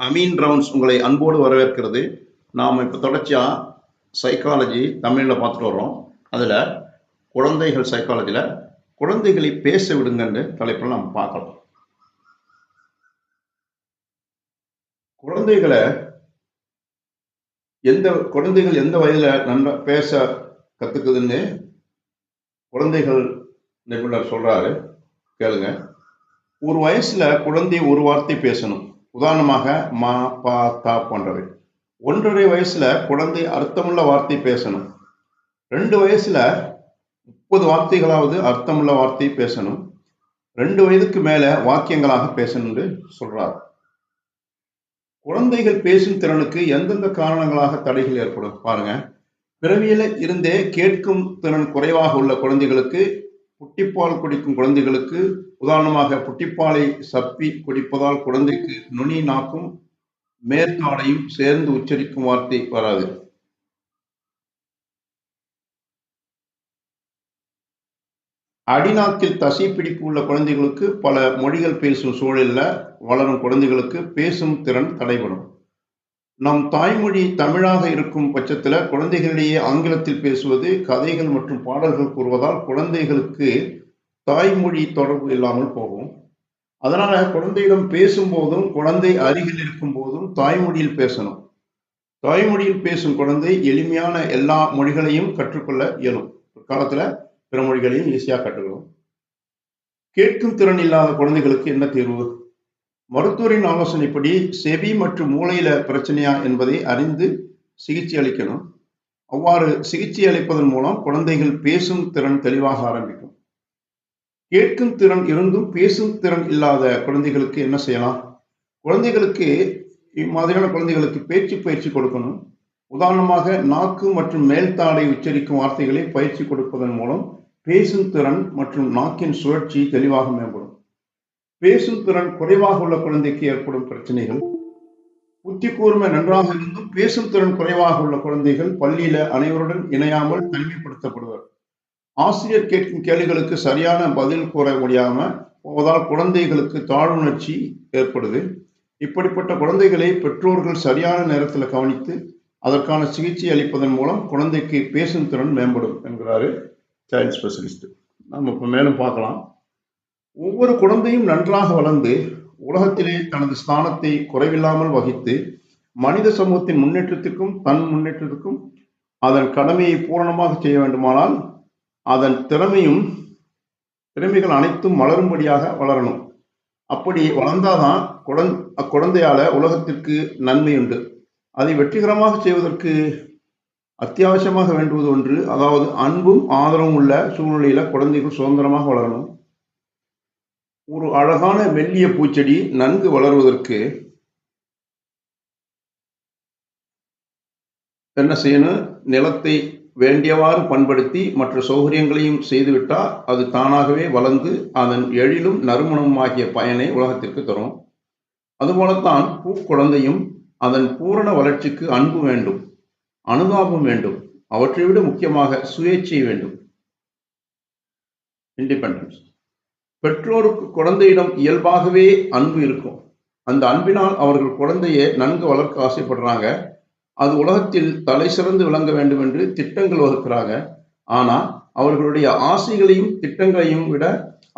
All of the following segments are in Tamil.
அமீன் ரவுண்ட்ஸ் உங்களை அன்போடு வரவேற்கிறது. நாம் இப்போ தொடர்ச்சியாக சைக்காலஜி தமிழில் பார்த்துட்டு வர்றோம். அதில் குழந்தைகள் சைக்காலஜியில் குழந்தைகளை பேச விடுங்கன்னு தலைப்பில் நாம் பார்க்கலாம். குழந்தைகளை எந்த குழந்தைகள் எந்த வயதில் நன்றா பேச கற்றுக்குதுன்னு குழந்தைகள் நிபுணர் சொல்கிறாரு கேளுங்க. ஒரு வயசில் குழந்தை ஒரு வார்த்தை பேசணும். உதாரணமாக மா பா தா போன்றவை. ஒன்றரை வயசுல குழந்தை அர்த்தமுள்ள வார்த்தை பேசணும். ரெண்டு வயசுல முப்பது வார்த்தைகளாவது அர்த்தமுள்ள வார்த்தை பேசணும். ரெண்டு வயதுக்கு மேல வாக்கியங்களாக பேசணும்னு சொல்றார். குழந்தைகள் பேசும் திறனுக்கு எந்தெந்த காரணங்களாக தடைகள் ஏற்படும்? பாருங்க. பிறவியில இருந்தே கேட்கும் திறன் குறைவாக உள்ள குழந்தைகளுக்கு புட்டிப்பால் குடிக்கும் குழந்தைகளுக்கு உதாரணமாக புட்டிப்பாலை சப்பி குடிப்பதால் குழந்தைக்கு நுனி நாக்கும் மேற்காடையும் சேர்ந்து உச்சரிக்கும் வார்த்தை வராது. அடிநாக்கில் தசை பிடிப்பு உள்ள குழந்தைகளுக்கு பல மொழிகள் பேசும் சூழலில் வளரும் குழந்தைகளுக்கு பேசும் திறன் தடைபடும். நம் தாய்மொழி தமிழாக இருக்கும் பட்சத்தில் குழந்தைகளிடையே ஆங்கிலத்தில் பேசுவது கதைகள் மற்றும் பாடல்கள் கூறுவதால் குழந்தைகளுக்கு தாய்மொழி தொடர்பு இல்லாமல் போகும். அதனால குழந்தையிடம் பேசும்போதும் குழந்தை அருகில் இருக்கும் போதும் தாய்மொழியில் பேசணும். தாய்மொழியில் பேசும் குழந்தை எளிமையான எல்லா மொழிகளையும் கற்றுக்கொள்ள இயலும். காலத்துல பிற மொழிகளையும் ஈஸியாக கற்றுக்கணும். கேட்கும் திறன் இல்லாத குழந்தைகளுக்கு என்ன தீர்வு? மருத்துவரின் ஆலோசனைப்படி செவி மற்றும் மூளையில பிரச்சனையா என்பதை அறிந்து சிகிச்சை அளிக்கணும். அவ்வாறு சிகிச்சை அளிப்பதன் மூலம் குழந்தைகள் பேசும் திறன் தெளிவாக ஆரம்பிக்கும். கேட்கும் திறன் இருந்தும் பேசும் திறன் இல்லாத குழந்தைகளுக்கு என்ன செய்யலாம்? குழந்தைகளுக்கு இம்மாதிரியான குழந்தைகளுக்கு பேச்சு பயிற்சி கொடுக்கணும். உதாரணமாக நாக்கு மற்றும் மேல்தாடை உச்சரிக்கும் வார்த்தைகளை பயிற்சி கொடுப்பதன் மூலம் பேசும் திறன் மற்றும் நாக்கின் சுழற்சி தெளிவாக மேம்படும். பேசும் திறன் குறைவாக உள்ள குழந்தைக்கு ஏற்படும் பிரச்சனைகள். புத்தி கூர்மை நன்றாக இருந்தும் பேசும் திறன் குறைவாக உள்ள குழந்தைகள் பள்ளியில அனைவருடன் இணையாமல் தனிமைப்படுத்தப்படுவர். ஆசிரியர் கேட்கும் கேள்விகளுக்கு சரியான பதில் கூற முடியாம போவதால் குழந்தைகளுக்கு தாழ்வுணர்ச்சி ஏற்படுது. இப்படிப்பட்ட குழந்தைகளை பெற்றோர்கள் சரியான நேரத்தில் கவனித்து அதற்கான சிகிச்சை அளிப்பதன் மூலம் குழந்தைக்கு பேசும் திறன் மேம்படும் என்கிறாரு சைல்ட் ஸ்பெஷலிஸ்ட் நம்ம இப்போ மேலும் பார்க்கலாம். ஒவ்வொரு குழந்தையும் நன்றாக வளர்ந்து உலகத்திலே தனது ஸ்தானத்தை குறைவில்லாமல் வகித்து மனித சமூகத்தின் முன்னேற்றத்திற்கும் தன் முன்னேற்றத்திற்கும் அதன் கடமையை பூரணமாக செய்ய வேண்டுமானால் அதன் திறமையும் திறமைகள் அனைத்தும் வளரும்படியாக வளரணும். அப்படி வளர்ந்தாதான் குழந் அக்குழந்தையால உலகத்திற்கு நன்மை உண்டு. அதை வெற்றிகரமாக செய்வதற்கு அத்தியாவசியமாக வேண்டுவது ஒன்று அதாவது அன்பும் ஆதரவும் உள்ள சூழ்நிலையில குழந்தைகள் சுதந்திரமாக வளரணும். ஒரு அழகான மெல்லிய பூச்செடி நன்கு வளர்வதற்கு என்ன செய்யணும்? நிலத்தை வேண்டியவாறு பண்படுத்தி மற்ற சௌகரியங்களையும் செய்துவிட்டால் அது தானாகவே வளர்ந்து அதன் எழிலும் நறுமணமும் ஆகிய பயனை உலகத்திற்கு தரும். அதுபோலத்தான் பூக்குழந்தையும் அதன் பூரண வளர்ச்சிக்கு அன்பு வேண்டும் அனுதாபம் வேண்டும் அவற்றை விட முக்கியமாக சுயேட்சை வேண்டும். இண்டிபெண்டன்ஸ் பெற்றோருக்கு குழந்தையிடம் இயல்பாகவே அன்பு இருக்கும். அந்த அன்பினால் அவர்கள் குழந்தையை நன்கு வளர்க்க ஆசைப்படுறாங்க. அது உலகத்தில் தலை சிறந்து விளங்க வேண்டும் என்று திட்டங்கள் வகுக்கிறாங்க. ஆனால் அவர்களுடைய ஆசைகளையும் திட்டங்களையும் விட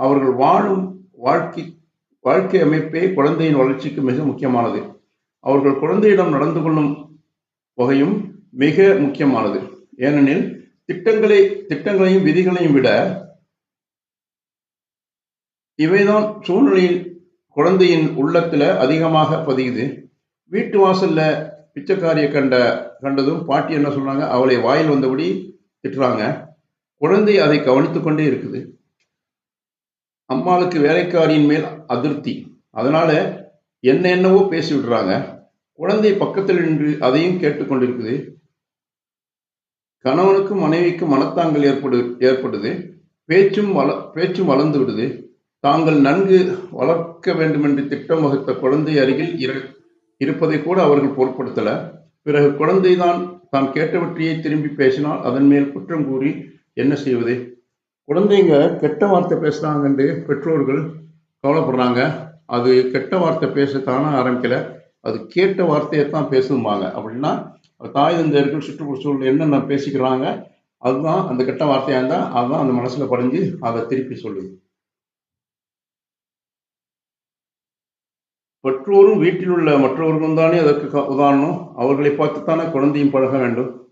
அவர்கள் வாழும் வாழ்க்கை வாழ்க்கை அமைப்பே குழந்தையின் வளர்ச்சிக்கு மிக முக்கியமானது. அவர்கள் குழந்தையிடம் நடந்து கொள்ளும் வகையும் மிக முக்கியமானது. ஏனெனில் திட்டங்களை திட்டங்களையும் விதிகளையும் விட இவைதான் சூழ்நிலையில் குழந்தையின் உள்ளத்துல அதிகமாக பதியுது. வீட்டு வாசல்ல பிச்சைக்காரியை கண்ட கண்டதும் பாட்டி என்ன சொல்றாங்க? அவளை வாயில் வந்தபடி திட்டுறாங்க. குழந்தை அதை கவனித்து கொண்டே இருக்குது. அம்மாளுக்கு வேலைக்காரியின் மேல் அதிருப்தி. அதனால என்ன என்னவோ பேசி விடுறாங்க. குழந்தை பக்கத்தில் நின்று அதையும் கேட்டுக்கொண்டிருக்குது கணவனுக்கும் மனைவிக்கும் மனத்தாங்கல் ஏற்படு ஏற்படுது. பேச்சும் வள பேச்சும் வளர்ந்து விடுது. தாங்கள் நன்கு வளர்க்க வேண்டும் என்று திட்டம் வகுத்த குழந்தை அருகில் இரு இருப்பதை கூட அவர்கள் பொருட்படுத்தல. பிறகு குழந்தைதான் தான் கேட்டவற்றையே திரும்பி பேசினால் அதன் மேல் குற்றம் கூறி என்ன செய்வது? குழந்தைங்க கெட்ட வார்த்தை பேசுகிறாங்கன்ட்டு பெற்றோர்கள் கவலைப்படுறாங்க. அது கெட்ட வார்த்தை பேச தானே ஆரம்பிக்கல. அது கேட்ட வார்த்தையை தான் பேசும்பாங்க. அப்படின்னா தாய் தந்தையர்கள் சுற்றுப்புற சூழல் என்னென்ன பேசிக்கிறாங்க அதுதான் அந்த கெட்ட வார்த்தையாக இருந்தால் அதுதான் அந்த மனசில் படிஞ்சு அதை திருப்பி சொல்லுது. பெற்றோரும் வீட்டில் உள்ள மற்றவர்களும் தானே அதற்கு கா- உதாரணம். அவர்களை பார்த்துத்தானே குழந்தையும் பழக வேண்டும்.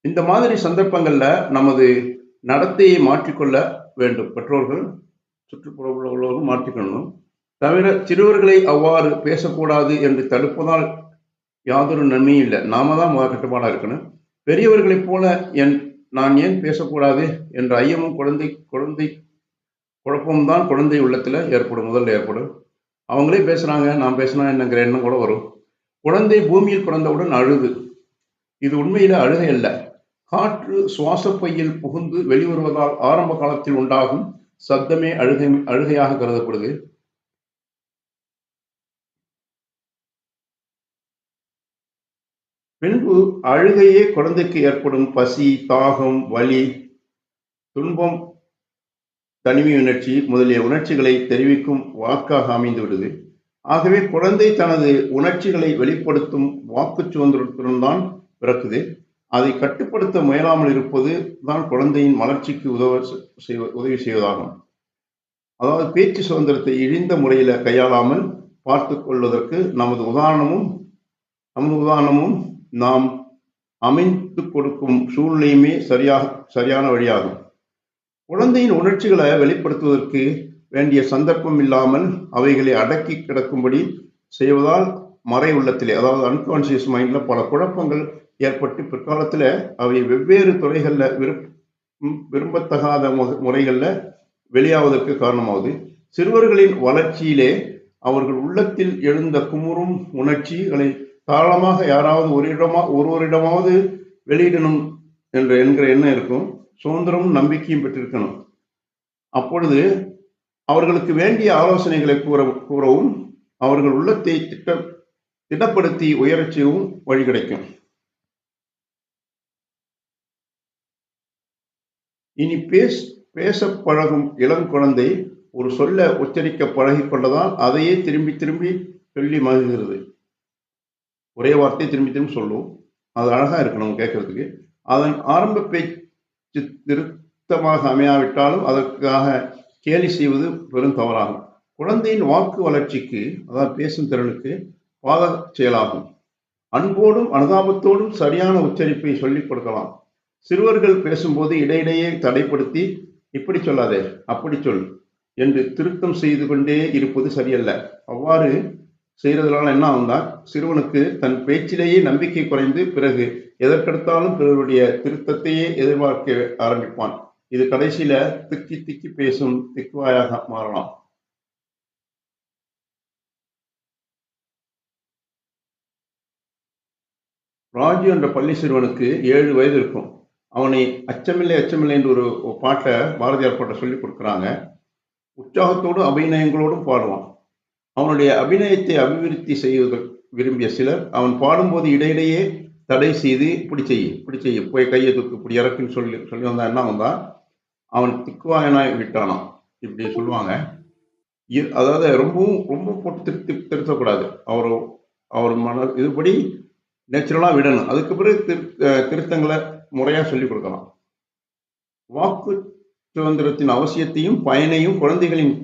இந்த மாதிரி சந்தர்ப்பங்களில் நமது நடத்தையை மாற்றிக்கொள்ள வேண்டும். பெற்றோர்கள் சுற்றுப்புற உள்ளவர்களும் மாற்றிக்கொள்ளணும். தவிர சிறுவர்களை அவ்வாறு பேசக்கூடாது என்று தடுப்பதால் யாதொரு நன்மையும் இல்லை. நாம தான் முத கட்டுப்பாடாக இருக்கணும். பெரியவர்களைப் போல என் நான் ஏன் பேசக்கூடாது என்ற ஐயமும் குழந்தை குழந்தை குழப்பம்தான் குழந்தை உள்ளத்தில் ஏற்படும். முதல்ல ஏற்படும். அவங்களே பேசுறாங்க நான் பேசினா என்னங்கிற எண்ணம் கூட வரும். குழந்தை பூமியில் பிறந்தவுடன் அழுது இது உண்மையில் அழுகை அல்ல. காற்று சுவாசப்பையில் புகுந்து வெளிவருவதால் ஆரம்ப காலத்தில் உண்டாகும் சப்தமே அழுகை அழுகையாக கருதப்படுது. பின்பு அழுகையே குழந்தைக்கு ஏற்படும் பசி தாகம் வலி துன்பம் தனிமை உணர்ச்சி முதலிய உணர்ச்சிகளை தெரிவிக்கும் வாக்காக அமைந்து விடுது ஆகவே குழந்தை தனது உணர்ச்சிகளை வெளிப்படுத்தும் வாக்கு சுதந்திரத்துடன் தான் பிறக்குது. அதை கட்டுப்படுத்த முயலாமல் இருப்பது தான் குழந்தையின் வளர்ச்சிக்கு உதவ செய்வ- உதவி செய்வதாகும். அதாவது பேச்சு சுதந்திரத்தை இழிந்த முறையில் கையாளாமல் பார்த்து கொள்வதற்கு நமது உதாரணமும் நமது உதாரணமும் நாம் அமைத்து கொடுக்கும் சூழ்நிலையுமே சரியாக சரியான வழியாகும். குழந்தையின் உணர்ச்சிகளை வெளிப்படுத்துவதற்கு வேண்டிய சந்தர்ப்பம் இல்லாமல் அவைகளை அடக்கி கிடக்கும்படி செய்வதால் மறை உள்ளத்திலே அதாவது அன்கான்சியஸ் மைண்டில் பல குழப்பங்கள் ஏற்பட்டு பிற்காலத்தில் அவை வெவ்வேறு துறைகளில் விரும்ப விரும்பத்தகாத மு- வெளியாவதற்கு காரணமாகுது சிறுவர்களின் வளர்ச்சியிலே அவர்கள் உள்ளத்தில் எழுந்த குமுறும் உணர்ச்சிகளை தாராளமாக யாராவது ஒரு இடமா ஒருவரிடமாவது வெளியிடணும் என்ற என்கிற எண்ணம் இருக்கும். சுதந்திரமும் நம்பிக்கையும் பெற்றிருக்கணும். அப்பொழுது அவர்களுக்கு வேண்டிய ஆலோசனைகளை கூற கூறவும் அவர்கள் உள்ளத்தை திட்ட திடப்படுத்தி உயரச் செய்யவும் வழி கிடைக்கும். இனி பேச பேச பழகும் இளம் குழந்தை ஒரு சொல்ல உச்சரிக்க பழகி கொண்டதால் அதையே திரும்பி திரும்பி சொல்லி மகிழ்கிறது. ஒரே வார்த்தையை திரும்பி திரும்பி சொல்லும். அது அழகா இருக்கு நம்ம கேட்கறதுக்கு. அதன் ஆரம்ப பேச்சு திருத்தமாக அமையாவிட்டாலும் அதற்காக கேலி செய்வது பெரும் தவறாகும். குழந்தையின் வாக்கு வளர்ச்சிக்கு அதாவது பேசும் திறனுக்கு பாத செயலாகும். அன்போடும் அனுதாபத்தோடும் சரியான உச்சரிப்பை சொல்லிக் கொடுக்கலாம். சிறுவர்கள் பேசும்போது இடையிடையே தடைப்படுத்தி இப்படி சொல்லாதே அப்படி சொல் என்று திருத்தம் செய்து கொண்டே இருப்பது சரியல்ல. அவ்வாறு செய்கிறதுனால என்ன ஆகும்னா சிறுவனுக்கு தன் பேச்சிலேயே நம்பிக்கை குறைந்து பிறகு எதற்கெடுத்தாலும் பிறருடைய திருத்தத்தையே எதிர்பார்க்க ஆரம்பிப்பான். இது கடைசியில திக்கி திக்கி பேசும் திக்குவாயாக மாறலாம். ராஜு என்ற பள்ளி சிறுவனுக்கு ஏழு வயது இருக்கும். அவனை அச்சமில்லை அச்சமில்லை என்று ஒரு பாட்டை பாரதியார் பாட்டை சொல்லி கொடுக்குறாங்க. உற்சாகத்தோடும் அபிநயங்களோடும் பாடுவான். அவனுடைய அபிநயத்தை அபிவிருத்தி செய்வதற்கு விரும்பிய சிலர் அவன் பாடும்போது இடையிடையே தடை செய்து இப்படி செய்ய இப்படி செய்ய போய் கையை தூக்கு இப்படி இறக்குன்னு சொல்லி சொல்லி வந்தா என்ன வந்தா? அவன் திக்குவாயனாய் விட்டானாம் இப்படி சொல்லுவாங்க. அதாவது ரொம்பவும் ரொம்ப போட்டு திருத்தி திருத்தக்கூடாது. அவர் அவர் மன இதுபடி நேச்சுரலாக விடணும். அதுக்கு பிறகு திரு திருத்தங்களை முறையாக சொல்லிக் கொடுக்கலாம். வாக்கு சுதந்திரத்தின் அவசியத்தையும் பயனையும் குழந்தைகளின்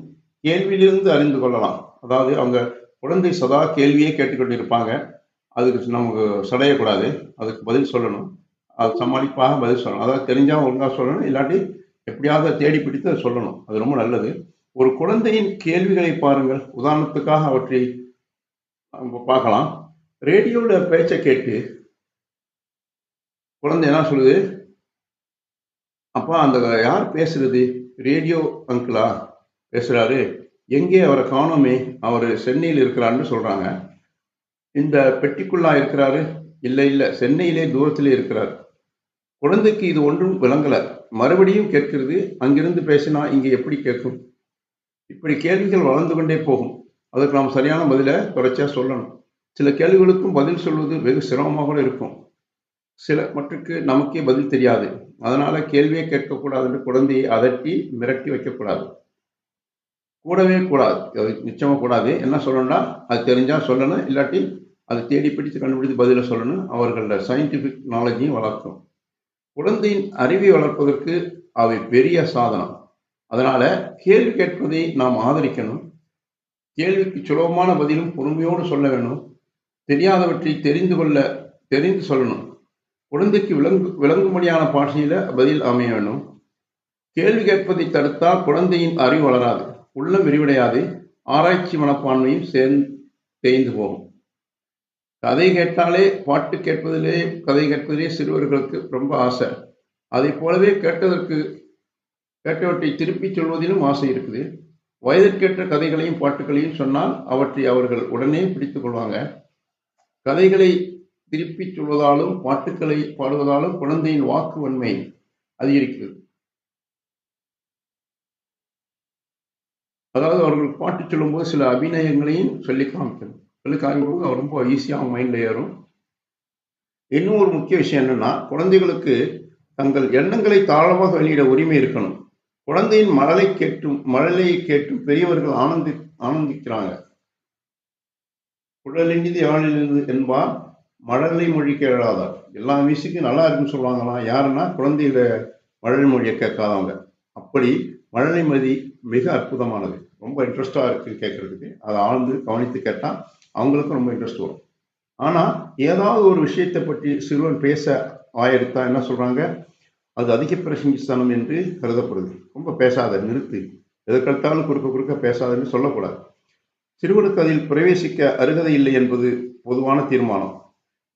கேள்வியிலிருந்து அறிந்து கொள்ளலாம். அதாவது அவங்க குழந்தை சதா கேள்வியே கேட்டுக்கொண்டு இருப்பாங்க அதுக்கு நமக்கு சடையக்கூடாது அதுக்கு பதில் சொல்லணும். அது சமாளிப்பாக பதில் சொல்லணும். அதாவது தெரிஞ்சால் ஒழுங்காக சொல்லணும். இல்லாட்டி எப்படியாவது தேடி பிடித்து அதை சொல்லணும். அது ரொம்ப நல்லது. ஒரு குழந்தையின் கேள்விகளை பாருங்கள். உதாரணத்துக்காக அவற்றை பார்க்கலாம். ரேடியோவில் பேச்சை கேட்டு குழந்தை என்ன சொல்லுது? அப்பா அந்த யார் பேசுறது? ரேடியோ அங்கிளா? பேசுகிறாரு எங்கே அவரை காணோமே? அவர் சென்னையில் இருக்கிறாருன்னு சொல்கிறாங்க இந்த பெட்டிக்குள்ளா இருக்கிறாரு? இல்லை இல்லை. சென்னையிலே தூரத்திலே இருக்கிறார். குழந்தைக்கு இது ஒன்றும் விளங்கல. மறுபடியும் கேட்கிறது அங்கிருந்து பேசினா இங்கே எப்படி கேட்கும்? இப்படி கேள்விகள் வளர்ந்து கொண்டே போகும். அதுக்கு நாம் சரியான பதிலை தொடர்ச்சியாக சொல்லணும். சில கேள்விகளுக்கும் பதில் சொல்வது வெகு சிரமமாக கூட இருக்கும். சில மற்றுக்கு நமக்கே பதில் தெரியாது. அதனால கேள்வியே கேட்கக்கூடாது என்று குழந்தையை அதட்டி மிரட்டி வைக்கக்கூடாது. கூடவே கூடாது. அது நிச்சயமாக கூடாது. என்ன சொல்லணும்னா அது தெரிஞ்சால் சொல்லணும். இல்லாட்டி அதை தேடி பிடித்து கண்டுபிடித்து பதிலை சொல்லணும். அவர்களோட சயின்டிஃபிக் நாலேஜையும் வளர்க்கும் குழந்தையின் அறிவை வளர்ப்பதற்கு அவை பெரிய சாதனம். அதனால கேள்வி கேட்பதை நாம் ஆதரிக்கணும். கேள்விக்கு சுலபமான பதிலும் பொறுமையோடு சொல்ல வேணும். தெரியாதவற்றை தெரிந்து கொள்ள தெரிந்து சொல்லணும். குழந்தைக்கு விளங்கு விளங்கும்படியான பாஷையில் பதில் அமைய வேணும். கேள்வி கேட்பதை தடுத்தால் குழந்தையின் அறிவு வளராது. உள்ளம் விரிவடையாது. ஆராய்ச்சி மனப்பான்மையும் சேர்ந்து தேய்ந்து போகும். கதை கேட்டாலே பாட்டு கேட்பதிலே கதை கேட்பதிலே சிறுவர்களுக்கு ரொம்ப ஆசை. அதை போலவே கேட்டதற்கு கேட்டவற்றை திருப்பிச் சொல்வதிலும் ஆசை இருக்குது. வயதிற்கேற்ற கதைகளையும் பாட்டுகளையும் சொன்னால் அவற்றை அவர்கள் உடனே பிடித்துக் கொள்வாங்க. கதைகளை திருப்பிச் சொல்வதாலும் பாட்டுக்களை பாடுவதாலும் குழந்தையின் வாக்கு வன்மை அதிகரிக்கிறது. அதாவது அவர்கள் பாட்டு சொல்லும்போது சில அபிநயங்களையும் சொல்லி காமிக்கணும் சொல்லி காமிக்கும்போது அவர் ரொம்ப ஈஸியாக அவங்க மைண்டில் ஏறும். இன்னும் ஒரு முக்கிய விஷயம் என்னன்னா குழந்தைகளுக்கு தங்கள் எண்ணங்களை தாழமாக வெளியிட உரிமை இருக்கணும். குழந்தையின் மழலை கேட்டும் மழலையை கேட்டும் பெரியவர்கள் ஆனந்தி ஆனந்திக்கிறாங்க. குழலினிது யாழிலிருந்து என்பா மழலை மொழி கேளாதார். எல்லா மியூசிக்கும் நல்லா இருக்குன்னு சொல்லுவாங்களாம். யாருன்னா குழந்தையில மழலை மொழியை கேட்காதவங்க. அப்படி மழலை மதி மிக அற்புதமானது. ரொம்ப இன்ட்ரெஸ்டாக இருக்குது கேட்கறதுக்கு. அதை ஆழ்ந்து கவனித்து கேட்டால் அவங்களுக்கும் ரொம்ப இன்ட்ரெஸ்ட் வரும். ஆனால் ஏதாவது ஒரு விஷயத்தை பற்றி சிறுவன் பேச ஆயிருத்தா என்ன சொல்கிறாங்க அது அதிக பிரசங்கிஸ்தானம் என்று கருதப்படுது. ரொம்ப பேசாத நிறுத்து. எதற்கெடுத்தாலும் குறுக்க குறுக்க பேசாதன்னு சொல்லக்கூடாது. சிறுவனுக்கு அதில் பிரவேசிக்க அருகதை இல்லை என்பது பொதுவான தீர்மானம்.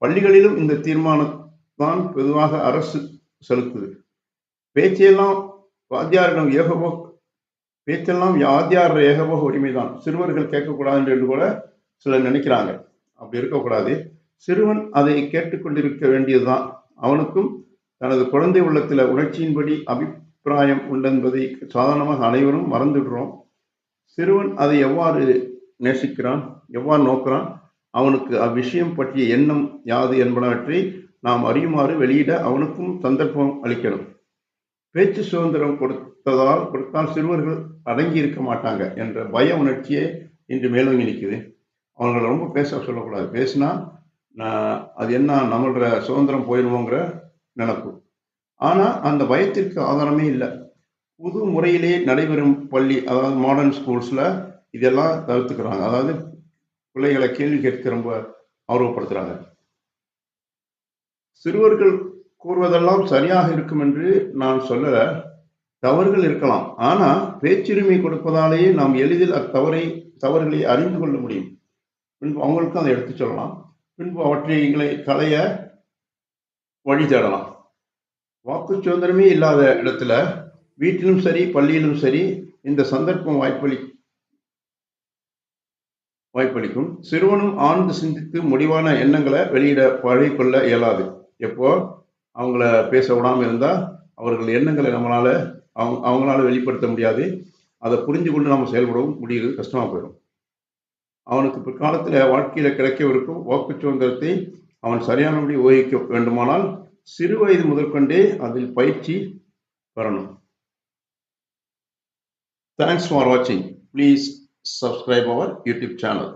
பள்ளிகளிலும் இந்த தீர்மானம் தான் பொதுவாக அரசு செலுத்துது. பேச்சையெல்லாம் வாத்தியாரிடம் ஏகபோக பேச்செல்லாம் வாத்தியார ஏகபோக உரிமைதான். சிறுவர்கள் கேட்கக்கூடாது என்று கூட சிலர் நினைக்கிறாங்க. அப்படி இருக்கக்கூடாது. சிறுவன் அதை கேட்டுக்கொண்டிருக்க வேண்டியதுதான். அவனுக்கும் தனது குழந்தை உள்ளத்தில் உணர்ச்சியின்படி அபிப்பிராயம் உண்டென்பதை சாதாரணமாக அனைவரும் மறந்துடுறோம். சிறுவன் அதை எவ்வாறு நேசிக்கிறான்? எவ்வாறு நோக்கிறான்? அவனுக்கு அவ்விஷயம் பற்றிய எண்ணம் யாது என்பனவற்றை நாம் அறியுமாறு வெளியிட அவனுக்கும் சந்தர்ப்பம் அளிக்கணும். பேச்சு சுதந்திரம் கொடுத்ததால் கொடுத்தால் சிறுவர்கள் அடங்கி இருக்க மாட்டாங்க என்ற பய உணர்ச்சியே இன்று மேலோங்கி நிற்குது. அவர்களை ரொம்ப பேச சொல்லக்கூடாது. பேசினா நான் அது என்ன நம்மளோட சுதந்திரம் போயிடுவோங்கிற நினப்பு. ஆனால் அந்த பயத்திற்கு ஆதாரமே இல்லை. புது முறையிலே நடைபெறும் பள்ளி அதாவது மாடர்ன் ஸ்கூல்ஸில் இதெல்லாம் தவிர்த்துக்கிறாங்க. அதாவது பிள்ளைகளை கேள்வி கேட்க ரொம்ப ஆர்வப்படுத்துகிறாங்க சிறுவர்கள் கூறுவதெல்லாம் சரியாக இருக்கும் என்று நான் சொல்ல தவறுகள் இருக்கலாம். ஆனால் பேச்சுரிமை கொடுப்பதாலேயே நாம் எளிதில் அத்தவறை தவறுகளை அறிந்து கொள்ள முடியும். பின்பு அவங்களுக்கும் அதை எடுத்து சொல்லலாம். பின்பு அவற்றை களைய வழி தேடலாம். வாக்கு சுதந்திரமே இல்லாத இடத்துல வீட்டிலும் சரி பள்ளியிலும் சரி இந்த சந்தர்ப்பம் வாய்ப்பளி வாய்ப்பளிக்கும். சிறுவனும் ஆழ்ந்து சிந்தித்து முடிவான எண்ணங்களை வெளியிட பழகிக்கொள்ள இயலாது. எப்போ? அவங்கள பேச விடாமல் இருந்தால் அவர்கள் எண்ணங்களை நம்மளால அவங்க அவங்களால வெளிப்படுத்த முடியாது. அதை புரிஞ்சு கொண்டு நம்ம செயல்படவும் முடியுது. கஷ்டமாக போயிடும். அவனுக்கு பிற்காலத்தில் வாழ்க்கையில் கிடைக்கவிருக்கும் வாக்கு சுதந்திரத்தை அவன் சரியானபடி உபயோகிக்க வேண்டுமானால் சிறு வயது முதற்கொண்டே அதில் பயிற்சி பெறணும். தேங்க்ஸ் ஃபார் வாட்சிங் please subscribe our YouTube channel